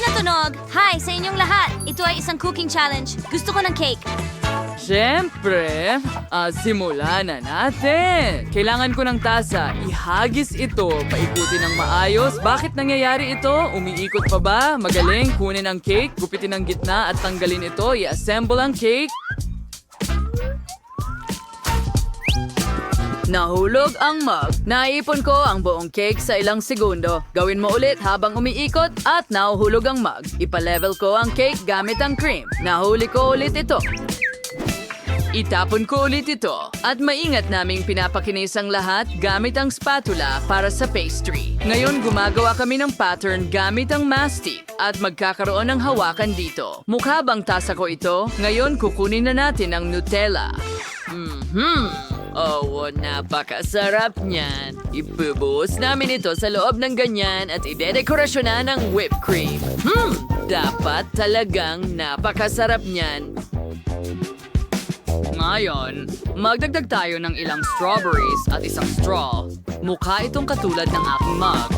na tunog! Hi sa inyong lahat! Ito ay isang cooking challenge. Gusto ko ng cake. Siyempre, ah, simulan na natin. Kailangan ko ng tasa. Ihagis ito. Paikutin ng maayos. Bakit nangyayari ito? Umiikot pa ba? Magaling. Kunin ang cake, gupitin ang gitna at tanggalin ito. I-assemble ang cake. Nahulog ang mug. Naipon ko ang buong cake sa ilang segundo. Gawin mo ulit habang umiikot at nahuhulog ang mug. Ipa-level ko ang cake gamit ang cream. Nahuli ko ulit ito. Itapon ko ulit ito at maingat naming pinapakinis ang lahat gamit ang spatula para sa pastry. Ngayon gumagawa kami ng pattern gamit ang mastic at magkakaroon ng hawakan dito. Mukha bang tasa ko ito? Ngayon kukunin na natin ang Nutella. Mhm. Oh, napakasarap niyan. Ibubuhos namin ito sa loob ng ganyan at idedekorasyonan ng whipped cream. Hmm, dapat talagang napakasarap niyan. Ngayon, magdagdag tayo ng ilang strawberries at isang straw. Mukha itong katulad ng aking mug.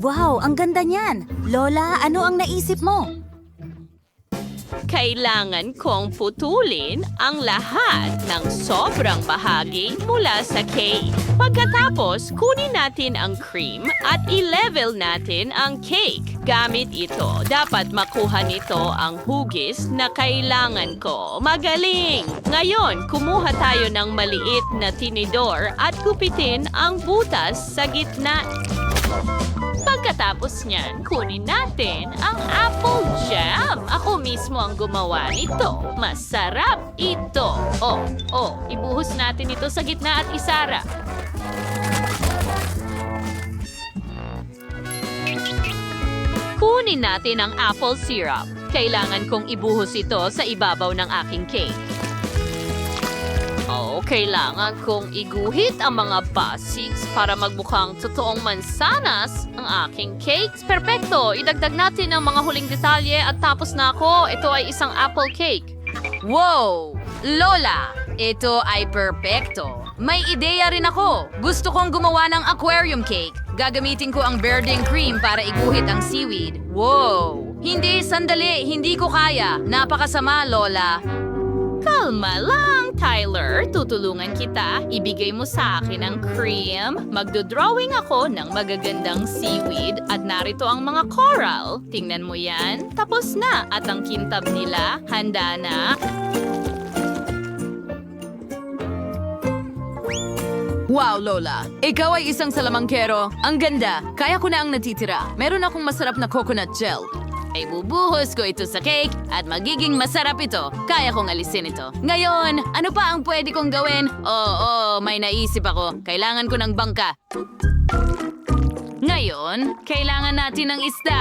Wow, ang ganda niyan! Lola, ano ang naisip mo? Kailangan kong putulin ang lahat ng sobrang bahagi mula sa cake. Pagkatapos, kunin natin ang cream at i-level natin ang cake. Gamit ito, dapat makuha nito ang hugis na kailangan ko. Magaling! Ngayon, kumuha tayo ng maliit na tinidor at gupitin ang butas sa gitna. Pagkatapos niyan, kunin natin ang apple jam. Ako mismo ang gumawa nito. Masarap ito. Oh, oh, ibuhos natin ito sa gitna at isara. Kunin natin ang apple syrup. Kailangan kong ibuhos ito sa ibabaw ng aking cake. Oo, kailangan kong iguhit ang mga basics para magmukhang totoong mansanas ang aking cakes. Perpekto! Idagdag natin ang mga huling detalye at tapos na ako. Ito ay isang apple cake. Wow! Lola, ito ay perpekto. May ideya rin ako. Gusto kong gumawa ng aquarium cake. Gagamitin ko ang verding cream para iguhit ang seaweed. Wow! Hindi, sandali. Hindi ko kaya. Napakasama, Lola. Kalma lang, Tyler. Tutulungan kita. Ibigay mo sa akin ang cream. Magdodrawing ako ng magagandang seaweed at narito ang mga coral. Tingnan mo yan. Tapos na. At ang kintab nila, handa na. Wow, Lola. Ikaw ay isang salamangkero. Ang ganda. Kaya ko na ang natitira. Meron akong masarap na coconut gel. Ay bubuhos ko ito sa cake at magiging masarap ito. Kaya kong alisin ito. Ngayon, ano pa ang pwede kong gawin? Oo, oh, may naisip ako. Kailangan ko ng bangka. Ngayon, kailangan natin ng isda.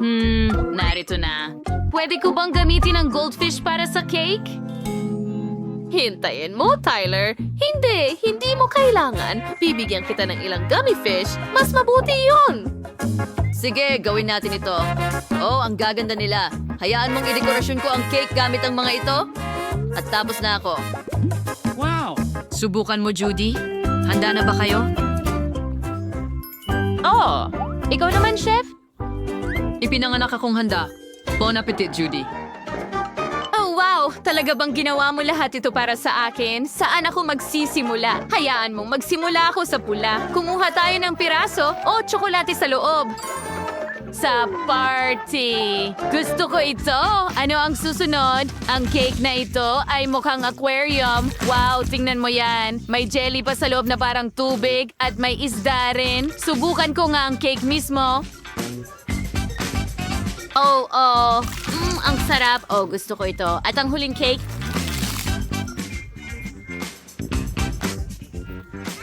Hmm, narito na. Pwede ko bang gamitin ang goldfish para sa cake? Hintayin mo, Tyler. Hindi, hindi mo kailangan. Bibigyan kita ng ilang gummy fish. Mas mabuti yun. Sige, gawin natin ito. Oh, ang gaganda nila. Hayaan mong idekorasyon ko ang cake gamit ang mga ito. At tapos na ako. Wow! Subukan mo, Judy. Handa na ba kayo? Oh, ikaw naman, chef? Ipinanganak akong handa. Bon appetit, Judy. Talaga bang ginawa mo lahat ito para sa akin? Saan ako magsisimula? Hayaan mong magsimula ako sa pula. Kumuha tayo ng piraso o tsokolate sa loob. Sa party! Gusto ko ito! Ano ang susunod? Ang cake na ito ay mukhang aquarium. Wow, tingnan mo yan. May jelly pa sa loob na parang tubig at may isda rin. Subukan ko nga ang cake mismo. Oh, oh. Ang sarap. Oh, gusto ko ito. At ang huling cake,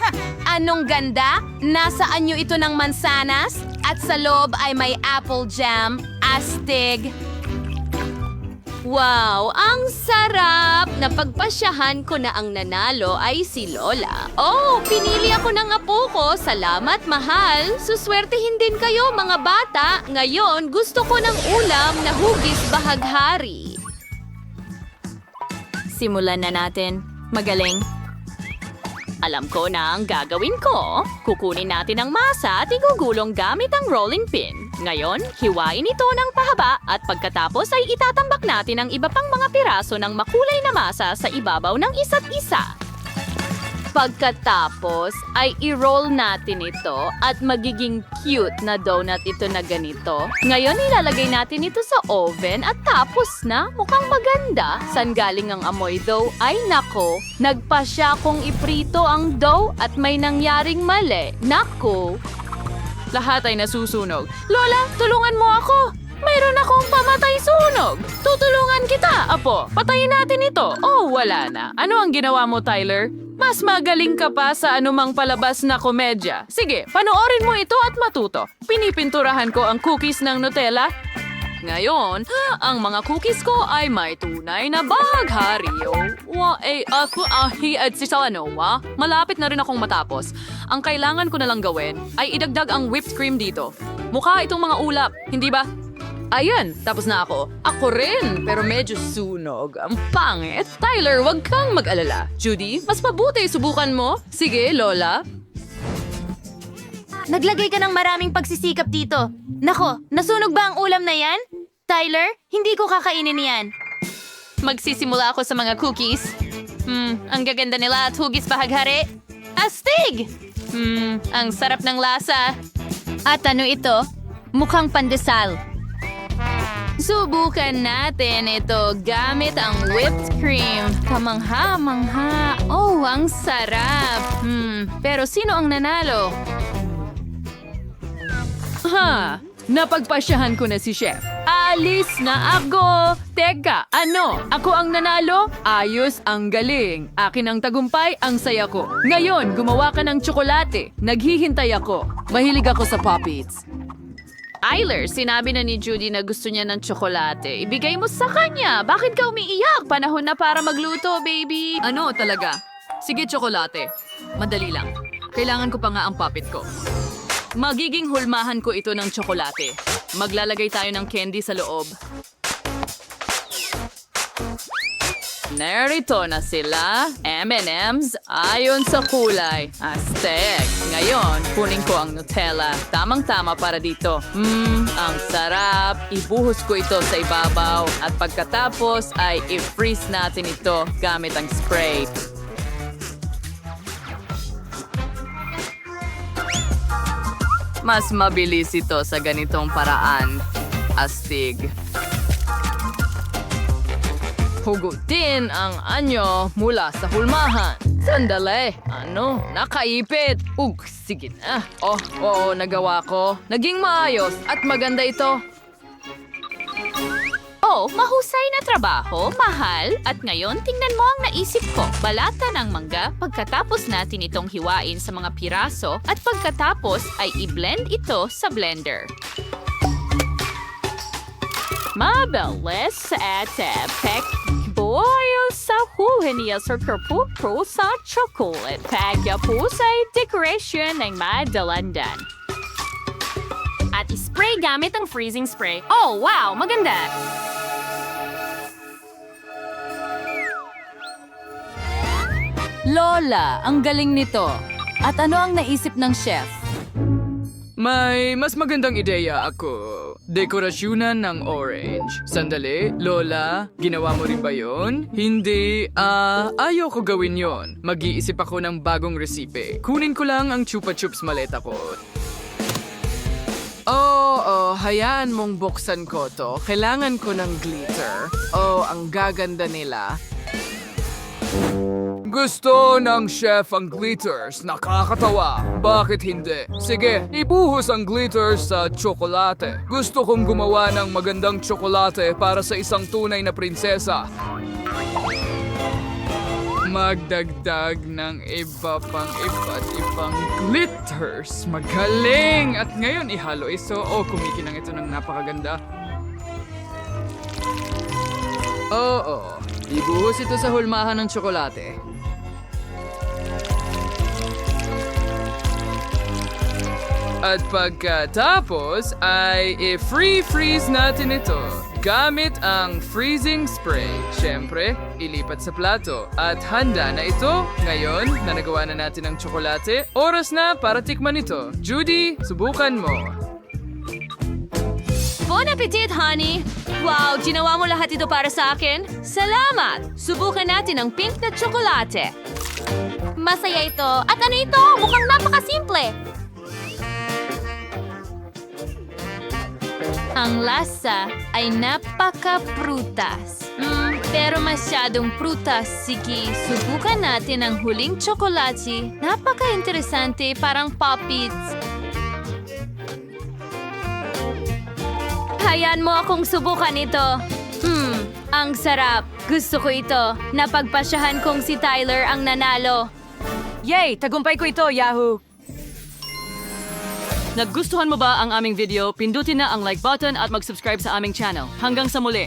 Anong ganda? Nasaan nyo ito ng mansanas? At sa loob ay may apple jam, astig. Wow, ang sarap! Napagpasyahan ko na ang nanalo ay si Lola. Oh, pinili ako ng apo ko. Salamat, mahal. Suswertehin din kayo, mga bata. Ngayon, gusto ko ng ulam na hugis bahaghari. Simulan na natin. Magaling. Alam ko na ang gagawin ko. Kukunin natin ang masa at igugulong gamit ang rolling pin. Ngayon, hiwain ito ng pahaba at pagkatapos ay itatambak natin ang iba pang mga piraso ng makulay na masa sa ibabaw ng isa't isa. Pagkatapos ay i-roll natin ito at magiging cute na donut ito na ganito. Ngayon ilalagay natin ito sa oven at tapos na mukhang maganda. San galing ang amoy dough? Ay nako, nagpa siya kong iprito ang dough at may nangyaring mali. Nako, Lahat ay nasusunog. Lola, tulungan mo ako! Mayroon akong pamatay sunog! Tutulungan kita! Apo, patayin natin ito. Oh, wala na. Ano ang ginawa mo, Tyler? Mas magaling ka pa sa anumang palabas na komedya. Sige, panoorin mo ito at matuto. Pinipinturahan ko ang cookies ng Nutella. Ngayon, ang mga cookies ko ay may tunay na bahaghari. Wa eh, ako ahi at si Salanoa. Malapit na rin akong matapos. Ang kailangan ko na lang gawin ay idagdag ang whipped cream dito. Mukha itong mga ulap, hindi ba? Ayan, tapos na ako. Ako rin, pero medyo sunog. Ang pangit. Tyler, wag kang mag-alala. Judy, mas mabuti subukan mo. Sige, Lola. Naglagay ka ng maraming pagsisikap dito. Nako, nasunog ba ang ulam na yan? Tyler, hindi ko kakainin yan. Magsisimula ako sa mga cookies. Hmm, ang gaganda nila at hugis bahaghari. Astig! Hmm, ang sarap ng lasa. At ano ito? Mukhang pandesal. Subukan natin ito gamit ang whipped cream. Kamangha-mangha. Oh, ang sarap. Hmm, pero sino ang nanalo? Ha, napagpasyahan ko na si Chef. Alis na ako! Teka, ano? Ako ang nanalo? Ayos ang galing. Akin ang tagumpay, ang saya ko. Ngayon, gumawa ka ng tsokolate. Naghihintay ako. Mahilig ako sa puppets. Tyler, sinabi na ni Judy na gusto niya ng tsokolate. Ibigay mo sa kanya. Bakit ka umiiyak? Panahon na para magluto, baby. Ano talaga? Sige, tsokolate. Madali lang. Kailangan ko pa nga ang puppet ko. Magiging hulmahan ko ito ng tsokolate. Maglalagay tayo ng candy sa loob. Narito na sila, M&M's, ayon sa kulay. Aztec. Ngayon, kunin ko ang Nutella. Tamang-tama para dito. Mmm, ang sarap. Ibuhos ko ito sa ibabaw. At pagkatapos ay i-freeze natin ito gamit ang spray. Mas mabilis ito sa ganitong paraan. Astig. Hugutin ang anyo mula sa hulmahan. Sandali. Ano? Nakaipit. Ug, sige na. Oh, oo, nagawa ko. Naging maayos at maganda ito. Oh, mahusay na trabaho, mahal. At ngayon, tingnan mo ang naisip ko. Balata ng mangga, pagkatapos natin itong hiwain sa mga piraso, at pagkatapos ay i-blend ito sa blender. Mabilis at epic. Boil sa huhaniya sa kerpupro sa chocolate. Pagya po sa decoration ng madalandan. At spray gamit ang freezing spray. Oh, wow! Maganda! Lola, ang galing nito. At ano ang naisip ng chef? May mas magandang ideya ako. Dekorasyonan ng orange. Sandali, Lola, ginawa mo rin ba yon? Hindi, ah, ayaw ko gawin yon. Mag-iisip ako ng bagong resipe. Kunin ko lang ang Chupa Chups maleta ko. Oo, oh, hayaan mong buksan ko to. Kailangan ko ng glitter. Oh, ang gaganda nila. Gusto ng chef ang glitters. Nakakatawa. Bakit hindi? Sige, ibuhos ang glitters sa tsokolate. Gusto kong gumawa ng magandang tsokolate para sa isang tunay na prinsesa. Magdagdag ng iba pang iba't ibang glitters. Magaling! At ngayon ihalo iso. Oh, kumikinang ito ng napakaganda. Oo, ibuhos ito sa hulmahan ng tsokolate. At pagkatapos ay i-free freeze natin ito. Gamit ang freezing spray. Siyempre, ilipat sa plato. At handa na ito. Ngayon, na nagawa na natin ang tsokolate, oras na para tikman ito. Judy, subukan mo. Bon appetit, honey! Wow, ginawa mo lahat ito para sa akin? Salamat! Subukan natin ang pink na tsokolate. Masaya ito. At ano ito? Mukhang napakasimple. Ang lasa ay napaka-prutas. Mm, pero masyadong prutas. Sige, subukan natin ang huling tsokolate. Napaka-interesante, parang poppies. Hayaan mo akong subukan ito. Hmm, ang sarap. Gusto ko ito. Napagpasyahan kong si Tyler ang nanalo. Yay! Tagumpay ko ito, Yahoo! Nagustuhan mo ba ang aming video? Pindutin na ang like button at mag-subscribe sa aming channel. Hanggang sa muli!